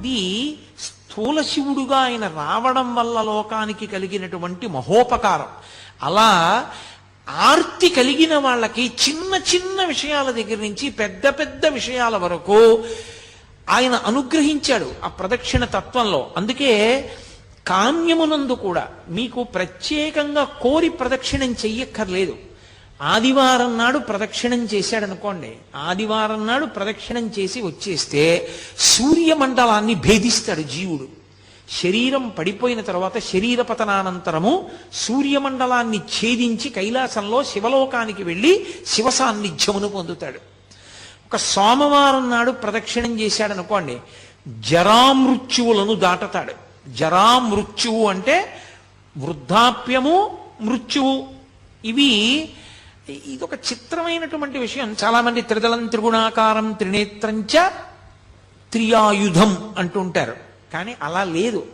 అది స్థూల శివుడుగా ఆయన రావడం వల్ల లోకానికి కలిగినటువంటి మహోపకారం. అలా ఆర్తి కలిగిన వాళ్ళకి చిన్న చిన్న విషయాల దగ్గర నుంచి పెద్ద పెద్ద విషయాల వరకు ఆయన అనుగ్రహించాడు ఆ ప్రదక్షిణ తత్వంలో. అందుకే కామ్యమునందు కూడా మీకు ప్రత్యేకంగా కోరి ప్రదక్షిణం చెయ్యక్కర్లేదు. ఆదివారం నాడు ప్రదక్షిణం చేశాడనుకోండి ఆదివారం నాడు ప్రదక్షిణం చేసి వచ్చేస్తే సూర్యమండలాన్ని భేదిస్తాడు జీవుడు. శరీరం పడిపోయిన తర్వాత శరీర పతనానంతరము సూర్యమండలాన్ని ఛేదించి కైలాసంలో శివలోకానికి వెళ్ళి శివ సాన్నిధ్యమును పొందుతాడు. ఒక సోమవారం నాడు ప్రదక్షిణం చేశాడనుకోండి జరామృత్యువులను దాటతాడు. జరామృత్యువు అంటే వృద్ధాప్యము మృత్యువు. ఇవి ఇదొక చిత్రమైనటువంటి విషయం. చాలా మంది త్రిదళం త్రిగుణాకారం త్రినేత్రంచ త్రియాయుధం అంటుంటారు కానీ అలా లేదు.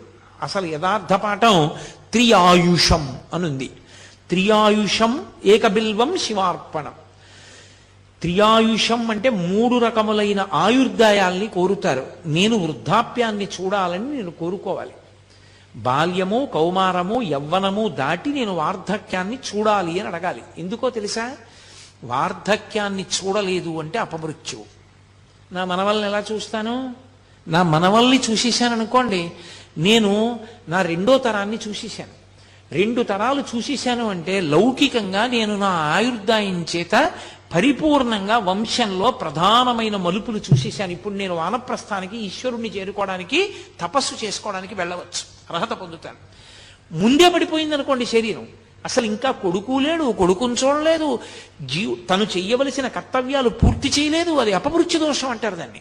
అసలు యథార్థ పాఠం త్రియాయుషం అనుంది. త్రియాయుషం ఏకబిల్వం శివార్పణం. త్రియాయుషం అంటే మూడు రకములైన ఆయుర్దాయాల్ని కోరుతారు. నేను వృద్ధాప్యాన్ని చూడాలని నేను కోరుకోవాలి. బాల్యము కౌమారము యవ్వనము దాటి నేను వార్ధక్యాన్ని చూడాలి అని అడగాలి. ఎందుకో తెలుసా? వార్ధక్యాన్ని చూడలేదు అంటే అపమృత్యువు. నా మనవల్ని ఎలా చూస్తాను? నా మనవల్ని చూసేశాను అనుకోండి నేను నా రెండో తరాన్ని చూసేశాను. రెండు తరాలు చూసేశాను అంటే లౌకికంగా నేను నా ఆయుర్దాయం చేత పరిపూర్ణంగా వంశంలో ప్రధానమైన మలుపులు చూసేశాను. ఇప్పుడు నేను వానప్రస్థానికి ఈశ్వరుణ్ణి చేరుకోవడానికి తపస్సు చేసుకోవడానికి వెళ్ళవచ్చు. అర్హత పొందుతాను. ముందే పడిపోయింది అనుకోండి శరీరం. అసలు ఇంకా కొడుకు లేడు కొడుకుని చూడలేదు జీవు తను చెయ్యవలసిన కర్తవ్యాలు పూర్తి చేయలేదు. అది అపమృత్యు దోషం అంటారు దాన్ని.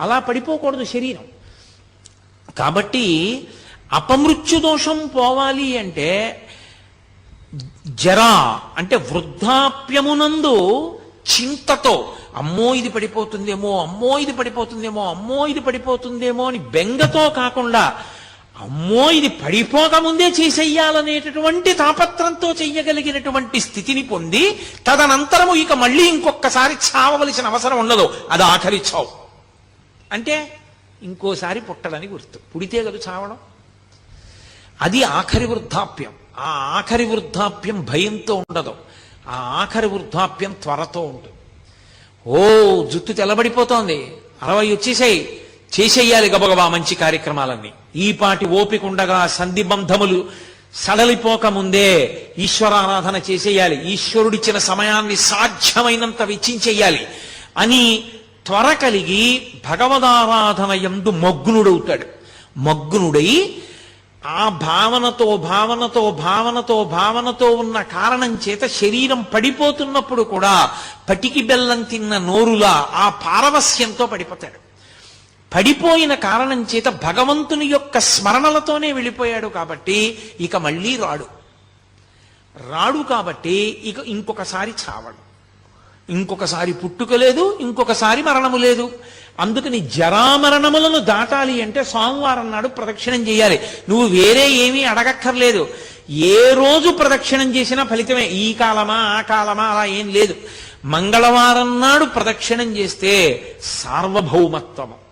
అలా పడిపోకూడదు శరీరం. కాబట్టి అపమృత్యు దోషం పోవాలి అంటే జరా అంటే వృద్ధాప్యమునందు చింతతో అమ్మో ఇది పడిపోతుందేమో అమ్మో ఇది పడిపోతుందేమో అమ్మో ఇది పడిపోతుందేమో అని బెంగతో కాకుండా అమ్మో ఇది పడిపోకముందే చేసేయాలనేటటువంటి తాపత్రంతో చెయ్యగలిగినటువంటి స్థితిని పొంది తదనంతరము ఇక మళ్ళీ ఇంకొకసారి చావవలసిన అవసరం ఉండదు. అది ఆఖరి చావు. అంటే ఇంకోసారి పుట్టడని గుర్తు. పుడితే కదా చావడం. అది ఆఖరి వృద్ధాప్యం. ఆ ఆఖరి వృద్ధాప్యం భయంతో ఉండదు. ఆ ఆఖరి వృద్ధాప్యం త్వరతో ఉంటుంది. ఓ జుట్టు తెల్లబడిపోతోంది. అరవై వచ్చేసాయి. చేసేయాలి గబగబా మంచి కార్యక్రమాలన్నీ. ఈ పాటి ఓపిక ఉండగా సంధి బంధములు సడలిపోక ముందే ఈశ్వరారాధన చేసేయాలి. ఈశ్వరుడిచ్చిన సమయాన్ని సాధ్యమైనంత వెచ్చించేయాలి. అని త్వర కలిగి భగవదారాధన ఎందు మగ్నుడవుతాడు. మగ్నుడై ఆ భావనతో భావనతో భావనతో భావనతో ఉన్న కారణం చేత శరీరం పడిపోతున్నప్పుడు కూడా పటికి బెల్లం తిన్న నోరులా ఆ పారవస్యంతో పడిపోతాడు. పడిపోయిన కారణం చేత భగవంతుని యొక్క స్మరణలతోనే వెళ్ళిపోయాడు కాబట్టి ఇక మళ్ళీ రాడు. రాడు కాబట్టి ఇక ఇంకొకసారి చావడు. ఇంకొకసారి పుట్టుక లేదు ఇంకొకసారి మరణము లేదు. అందుకని జరామరణములను దాటాలి అంటే సోమవారం నాడు ప్రదక్షిణం చేయాలి. నువ్వు వేరే ఏమీ అడగక్కర్లేదు. ఏ రోజు ప్రదక్షిణం చేసినా ఫలితమే. ఈ కాలమా ఆ కాలమా అలా ఏం లేదు. మంగళవారం నాడు ప్రదక్షిణం చేస్తే సార్వభౌమత్వము.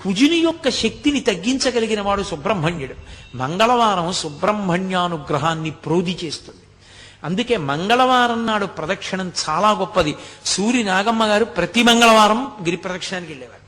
కుజుని యొక్క శక్తిని తగ్గించగలిగిన వాడు సుబ్రహ్మణ్యుడు. మంగళవారం సుబ్రహ్మణ్యానుగ్రహాన్ని ప్రోధి చేస్తుంది. అందుకే మంగళవారం నాడు ప్రదక్షిణం చాలా గొప్పది. సూరి నాగమ్మ గారు ప్రతి మంగళవారం గిరి ప్రదక్షిణానికి వెళ్ళేవారు.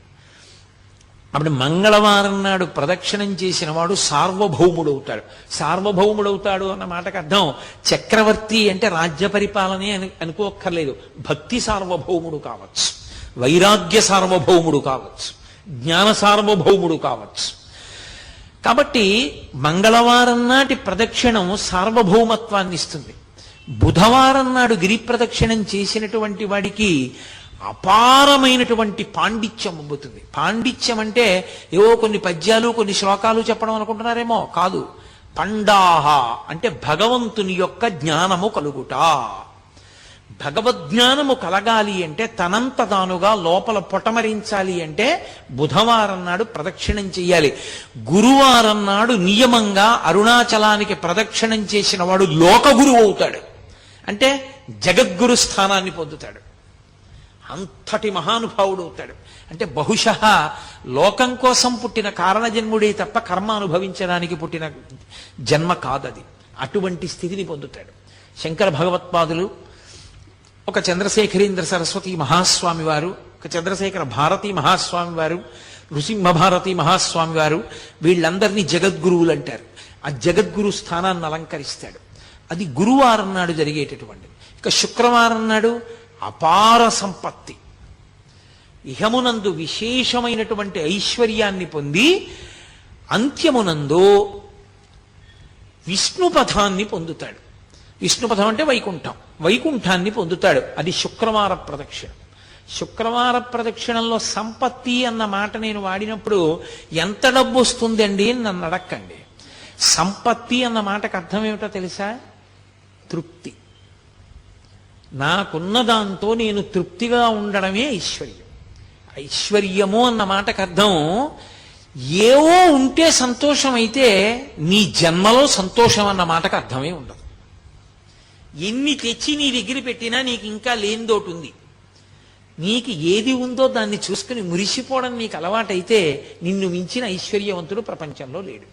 అప్పుడు మంగళవారం నాడు ప్రదక్షిణం చేసిన వాడు సార్వభౌముడవుతాడు. సార్వభౌముడవుతాడు అన్న మాటకు అర్థం చక్రవర్తి అంటే రాజ్య పరిపాలనే అని అనుకోక్కర్లేదు. భక్తి సార్వభౌముడు కావచ్చు. వైరాగ్య సార్వభౌముడు కావచ్చు. జ్ఞాన సార్వభౌముడు కావచ్చు. కాబట్టి మంగళవారం నాటి ప్రదక్షిణం సార్వభౌమత్వాన్ని ఇస్తుంది. బుధవారం నాడు గిరి ప్రదక్షిణం చేసినటువంటి వాడికి అపారమైనటువంటి పాండిత్యం అబ్బుతుంది పాండిత్యం అంటే ఏవో కొన్ని పద్యాలు కొన్ని శ్లోకాలు చెప్పడం అనుకుంటున్నారేమో? కాదు. పండాహ అంటే భగవంతుని యొక్క జ్ఞానము కలుగుట. భగవద్జ్ఞానము కలగాలి అంటే తనంత తానుగా లోపల పొటమరించాలి అంటే బుధవారం నాడు ప్రదక్షిణం చేయాలి గురువారం నాడు నియమంగా అరుణాచలానికి ప్రదక్షిణం చేసిన వాడు లోక గురువు అవుతాడు. అంటే జగద్గురు స్థానాన్ని పొందుతాడు. అంతటి మహానుభావుడు అవుతాడు. అంటే బహుశ లోకం కోసం పుట్టిన కారణజన్ముడే తప్ప కర్మ అనుభవించడానికి పుట్టిన జన్మ కాదది. అటువంటి స్థితిని పొందుతాడు. శంకర భగవత్పాదులు ఒక చంద్రశేఖరేంద్ర సరస్వతి మహాస్వామి వారు ఒక చంద్రశేఖర భారతి మహాస్వామి వారు నృసింహ భారతి మహాస్వామి వారు వీళ్ళందరినీ జగద్గురువులు అంటారు. ఆ జగద్గురు స్థానాన్ని అలంకరిస్తాడు. అది గురువారం నాడు జరిగేటటువంటి ఇక శుక్రవారం నాడు అపార సంపత్తి. ఇహమునందు విశేషమైనటువంటి ఐశ్వర్యాన్ని పొంది అంత్యమునందు విష్ణుపథాన్ని పొందుతాడు. విష్ణుపథం అంటే వైకుంఠం. వైకుంఠాన్ని పొందుతాడు. అది శుక్రవార ప్రదక్షిణ. శుక్రవార ప్రదక్షిణంలో సంపత్తి అన్న మాట నేను వాడినప్పుడు ఎంత డబ్బు వస్తుందండి అని నన్ను అడక్కండి. సంపత్తి అన్న మాటకు అర్థం ఏమిటో తెలుసా? తృప్తి. నాకున్న దాంతో నేను తృప్తిగా ఉండడమే ఐశ్వర్యం. ఐశ్వర్యము అన్న మాటకు అర్థం ఏవో ఉంటే సంతోషం అయితే నీ జన్మలో సంతోషం అన్న మాటకు అర్థమే ఉండదు. ఎన్ని తెచ్చి నీ దగ్గర పెట్టినా నీకు ఇంకా లేనిదోటి ఉంది. నీకు ఏది ఉందో దాన్ని చూసుకుని మురిసిపోవడం నీకు అలవాటైతే నిన్ను మించిన ఐశ్వర్యవంతుడు ప్రపంచంలో లేడు.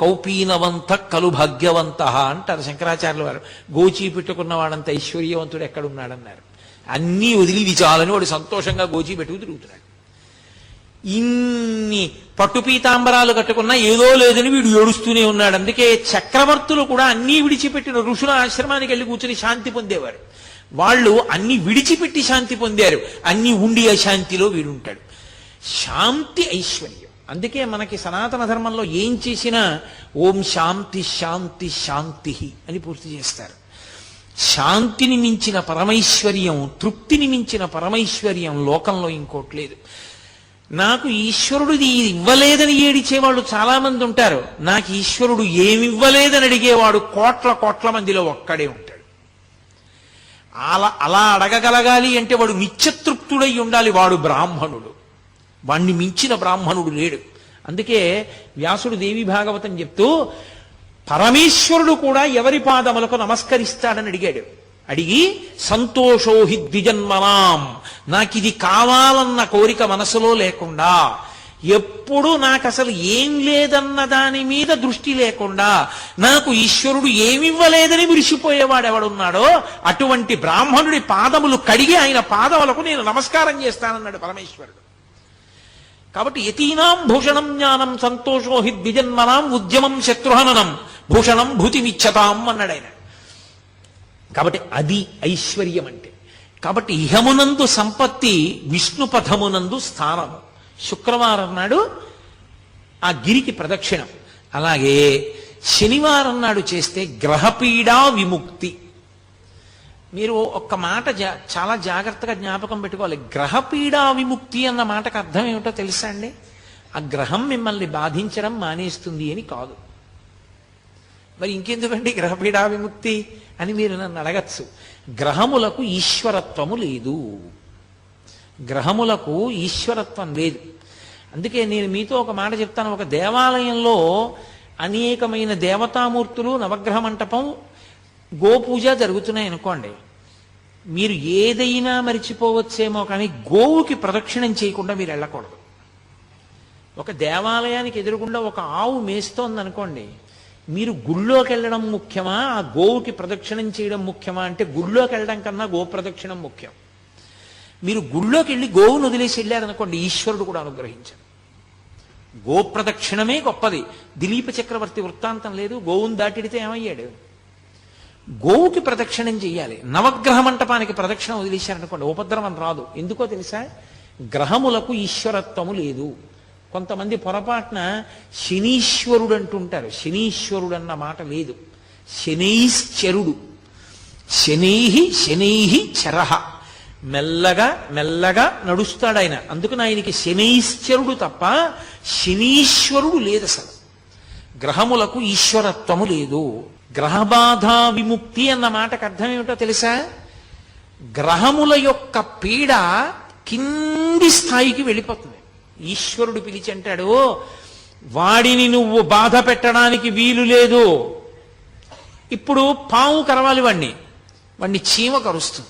కౌపీనవంత కలు భాగ్యవంత అంటారు శంకరాచార్యుల వారు. గోచి పెట్టుకున్న వాడంత ఐశ్వర్యవంతుడు ఎక్కడున్నాడన్నారు. అన్నీ వదిలి విచాలని చాలని వాడు సంతోషంగా గోచి పెట్టుకు తిరుగుతున్నాడు. ఇన్ని పట్టు పీతాంబరాలు కట్టుకున్నా ఏదో లేదని వీడు ఏడుస్తూనే ఉన్నాడు. అందుకే చక్రవర్తులు కూడా అన్నీ విడిచిపెట్టిన ఋషుల ఆశ్రమానికి వెళ్ళి కూర్చుని శాంతి పొందేవారు. వాళ్ళు అన్ని విడిచిపెట్టి శాంతి పొందారు. అన్ని ఉండి అశాంతిలో వీడుంటాడు. శాంతి ఐశ్వర్యం. అందుకే మనకి సనాతన ధర్మంలో ఏం చేసినా ఓం శాంతి శాంతి శాంతి అని పూర్తి చేస్తారు. శాంతిని మించిన పరమైశ్వర్యం తృప్తిని మించిన పరమైశ్వర్యం లోకంలో ఇంకోట్లేదు లేదు. నాకు ఈశ్వరుడిది ఇవ్వలేదని ఏడిచేవాళ్ళు చాలా మంది ఉంటారు. నాకు ఈశ్వరుడు ఏమివ్వలేదని అడిగేవాడు కోట్ల కోట్ల మందిలో ఒక్కడే ఉంటాడు. అలా అలా అడగగలగాలి అంటే వాడు నిత్యతృప్తుడై ఉండాలి వాడు బ్రాహ్మణుడు. వాణ్ణి మించిన బ్రాహ్మణుడు లేడు. అందుకే వ్యాసుడు దేవి భాగవతం చెప్తూ పరమేశ్వరుడు కూడా ఎవరి పాదములకు నమస్కరిస్తాడని అడిగాడు. అడిగి సంతోషోహి ద్విజన్మనాం. నాకు ఇది కావాలన్న కోరిక మనసులో లేకుండా ఎప్పుడు నాకు అసలు ఏం లేదన్న దాని మీద దృష్టి లేకుండా నాకు ఈశ్వరుడు ఏమివ్వలేదని విరిసిపోయేవాడు ఎవడున్నాడో అటువంటి బ్రాహ్మణుడి పాదములు కడిగి ఆయన పాదములకు నేను నమస్కారం చేస్తానన్నాడు పరమేశ్వరుడు. కాబట్టి యతీనాం భూషణం జ్ఞానం సంతోషోహి ద్విజన్మనాం ఉద్యమం శత్రుహననం భూషణం భూతిమిచ్చతాం అన్నాడు ఆయన కాబట్టి అది ఐశ్వర్యం అంటే కాబట్టి ఇహమునందు సంపత్తి విష్ణుపథమునందు స్థానము. శుక్రవారం నాడు ఆ గిరికి ప్రదక్షిణం. అలాగే శనివారం నాడు చేస్తే గ్రహపీడా విముక్తి. మీరు ఒక్క మాట జా చాలా జాగ్రత్తగా జ్ఞాపకం పెట్టుకోవాలి. గ్రహపీడా విముక్తి అన్న మాటకు అర్థం ఏమిటో తెలుసా అండి? ఆ గ్రహం మిమ్మల్ని బాధించడం మానేస్తుంది అని కాదు. మరి ఇంకెందుకండి గ్రహపీడా విముక్తి అని మీరు నన్ను అడగచ్చు. గ్రహములకు ఈశ్వరత్వము లేదు. గ్రహములకు ఈశ్వరత్వం లేదు. అందుకే నేను మీతో ఒక మాట చెప్తాను. ఒక దేవాలయంలో అనేకమైన దేవతామూర్తులు నవగ్రహ మంటపం గోపూజ జరుగుతున్నాయి అనుకోండి. మీరు ఏదైనా మరిచిపోవచ్చేమో కానీ గోవుకి ప్రదక్షిణం చేయకుండా మీరు వెళ్ళకూడదు. ఒక దేవాలయానికి ఎదురుగుండా ఒక ఆవు మేస్తోంది అనుకోండి మీరు గుళ్ళోకి వెళ్ళడం ముఖ్యమా? ఆ గోవుకి ప్రదక్షిణం చేయడం ముఖ్యమా? అంటే గుళ్ళోకి వెళ్ళడం కన్నా గో ప్రదక్షిణం ముఖ్యం. మీరు గుళ్ళోకి వెళ్ళి గోవును వదిలేసి వెళ్ళారనుకోండి ఈశ్వరుడు కూడా అనుగ్రహించాడు. గోప్రదక్షిణమే గొప్పది. దిలీప చక్రవర్తి వృత్తాంతం లేదు గోవును దాటిడితే ఏమయ్యాడు? గోవుకి ప్రదక్షిణం చేయాలి నవగ్రహ మంటపానికి ప్రదక్షిణం వదిలేశారనుకోండి ఉపద్రవం రాదు. ఎందుకో తెలుసా? గ్రహములకు ఈశ్వరత్వము లేదు. కొంతమంది పొరపాటున శనీశ్వరుడు అంటుంటారు శనీశ్వరుడు అన్న మాట లేదు. శనైశ్చరుడు. శనీహి శనీహి చరహ మెల్లగా మెల్లగా నడుస్తాడు ఆయన అందుకని ఆయనకి శనీశ్చరుడు తప్ప శనీశ్వరుడు లేదు అసలు. గ్రహములకు ఈశ్వరత్వము లేదు. గ్రహబాధ విముక్తి అన్న మాటకు అర్థం ఏమిటో తెలుసా? గ్రహముల యొక్క పీడ కింది స్థాయికి వెళ్ళిపోతుంది. ఈశ్వరుడు పిలిచి అంటాడు వాడిని నువ్వు బాధ పెట్టడానికి వీలు లేదు. ఇప్పుడు పాము కరవాలి వాణ్ణి వాణ్ణి చీమ కరుస్తుంది.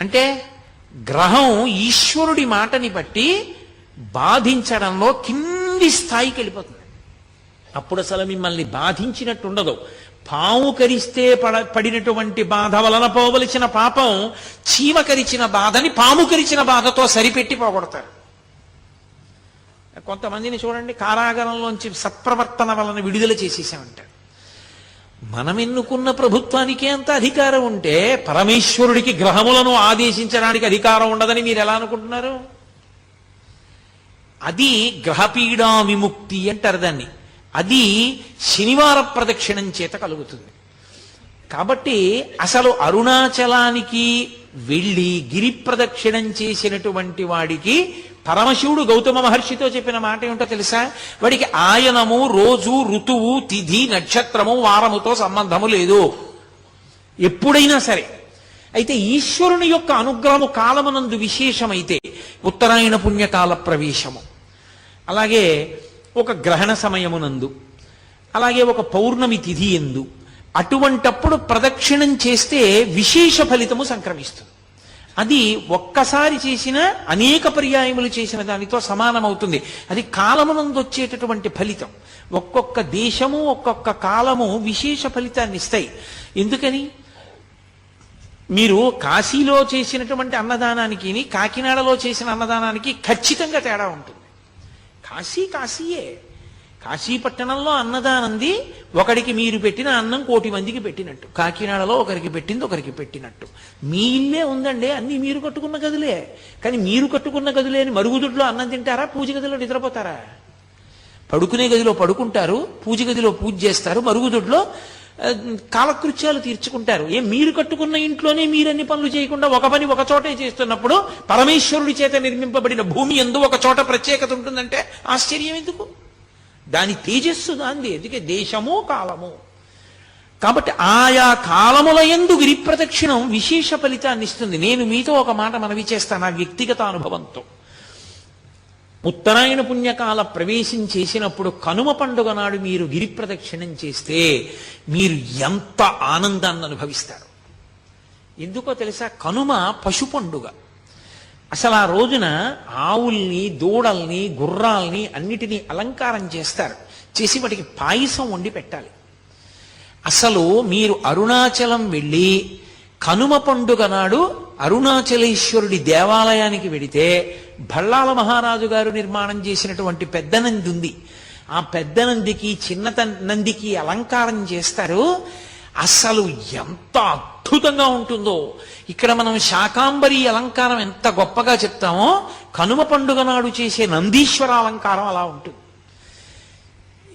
అంటే గ్రహం ఈశ్వరుడి మాటని బట్టి బాధించడంలో కింది స్థాయికి వెళ్ళిపోతుంది. అప్పుడు అసలు మిమ్మల్ని బాధించినట్టు ఉండదు పాము కరిస్తే పడ పడినటువంటి బాధ వలన పోవలసిన పాపం చీమ కరిచిన బాధని పాము కరిచిన బాధతో సరిపెట్టి పోగొడతారు. కొంతమందిని చూడండి కారాగారంలోంచి సత్ప్రవర్తన వలన విడుదల చేసేసామంటారు మనం ఎన్నుకున్న ప్రభుత్వానికే అంత అధికారం ఉంటే పరమేశ్వరుడికి గ్రహములను ఆదేశించడానికి అధికారం ఉండదని మీరు ఎలా అనుకుంటున్నారు? అది గ్రహపీడా విముక్తి అంటారు దాన్ని. అది శనివార ప్రదక్షిణం చేత కలుగుతుంది. కాబట్టి అసలు అరుణాచలానికి వెళ్ళి గిరి ప్రదక్షిణం చేసినటువంటి వాడికి పరమశివుడు గౌతమ మహర్షితో చెప్పిన మాట ఏమిటో తెలుసా? వాడికి ఆయనము రోజు ఋతువు తిథి నక్షత్రము వారముతో సంబంధము లేదు. ఎప్పుడైనా సరే. అయితే ఈశ్వరుని యొక్క అనుగ్రహము కాలమునందు విశేషమైతే ఉత్తరాయణ పుణ్యకాల ప్రవేశము. అలాగే ఒక గ్రహణ సమయమునందు అలాగే ఒక పౌర్ణమి తిథి ఎందు అటువంటప్పుడు ప్రదక్షిణం చేస్తే విశేష ఫలితము సంక్రమిస్తుంది. అది ఒక్కసారి చేసిన అనేక పర్యాయములు చేసిన దానితో సమానమవుతుంది. అది కాలమునందు వచ్చేటటువంటి ఫలితం. ఒక్కొక్క దేశము ఒక్కొక్క కాలము విశేష ఫలితాన్ని ఇస్తాయి. ఎందుకని? మీరు కాశీలో చేసినటువంటి అన్నదానానికి కాకినాడలో చేసిన అన్నదానానికి ఖచ్చితంగా తేడా ఉంటుంది. కాశీ కాశీయే. కాశీపట్టణంలో అన్నదానంది ఒకడికి మీరు పెట్టిన అన్నం కోటి మందికి పెట్టినట్టు. కాకినాడలో ఒకరికి పెట్టింది ఒకరికి పెట్టినట్టు. మీ ఇల్లే ఉందండి అన్ని మీరు కట్టుకున్న గదులే. కానీ మీరు కట్టుకున్న గదులే అని మరుగుదొడ్లో అన్నం తింటారా పూజ గదిలో నిద్రపోతారా? పడుకునే గదిలో పడుకుంటారు పూజ గదిలో పూజ చేస్తారు మరుగుదొడ్లో కాలకృత్యాలు తీర్చుకుంటారు. ఏ మీరు కట్టుకున్న ఇంట్లోనే మీరన్ని పనులు చేయకుండా ఒక పని ఒక చోటే చేస్తున్నప్పుడు పరమేశ్వరుడి చేత నిర్మింపబడిన భూమి ఎందు ఒక చోట ప్రత్యేకత ఉంటుందంటే ఆశ్చర్యం ఎందుకు? దాని తేజస్సు దాంది అందుకే దేశమో కాలము. కాబట్టి ఆయా కాలముల ఎందు గిరి ప్రదక్షిణం విశేష ఫలితాన్ని ఇస్తుంది. నేను మీతో ఒక మాట మనవి చేస్తాను నా వ్యక్తిగత అనుభవంతో. ఉత్తరాయణ పుణ్యకాల ప్రవేశం చేసినప్పుడు కనుమ పండుగ నాడు మీరు గిరి ప్రదక్షిణం చేస్తే మీరు ఎంత ఆనందాన్ని అనుభవిస్తారు. ఎందుకో తెలుసా? కనుమ పశు పండుగ అసలు ఆ రోజున ఆవుల్ని దూడల్ని గుర్రాల్ని అన్నిటినీ అలంకారం చేస్తారు. చేసి వాటికి పాయసం వండి పెట్టాలి. అసలు మీరు అరుణాచలం వెళ్ళి కనుమ పండుగ నాడు అరుణాచలేశ్వరుడి దేవాలయానికి వెడితే భళ్ళాల మహారాజు గారు నిర్మాణం చేసినటువంటి పెద్ద నంది ఉంది. ఆ పెద్ద నందికి చిన్న నందికి అలంకారం చేస్తారు. అసలు ఎంత అద్భుతంగా ఉంటుందో. ఇక్కడ మనం శాకాంబరి అలంకారం ఎంత గొప్పగా చెప్తామో కనుమ పండుగ నాడు చేసే నందీశ్వర అలంకారం అలా ఉంటుంది.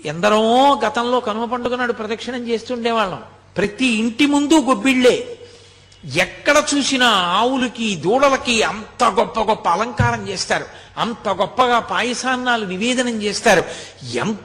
ఎందరో గతంలో కనుమ పండుగ నాడు ప్రదక్షిణం చేస్తుండేవాళ్ళం. ప్రతి ఇంటి ముందు గొబ్బిళ్ళే. ఎక్కడ చూసినా ఆవులకి దూడలకి అంత గొప్ప గొప్ప అలంకారం చేస్తారు. అంత గొప్పగా పాయసాన్నాలు నివేదనం చేస్తారు. ఎంత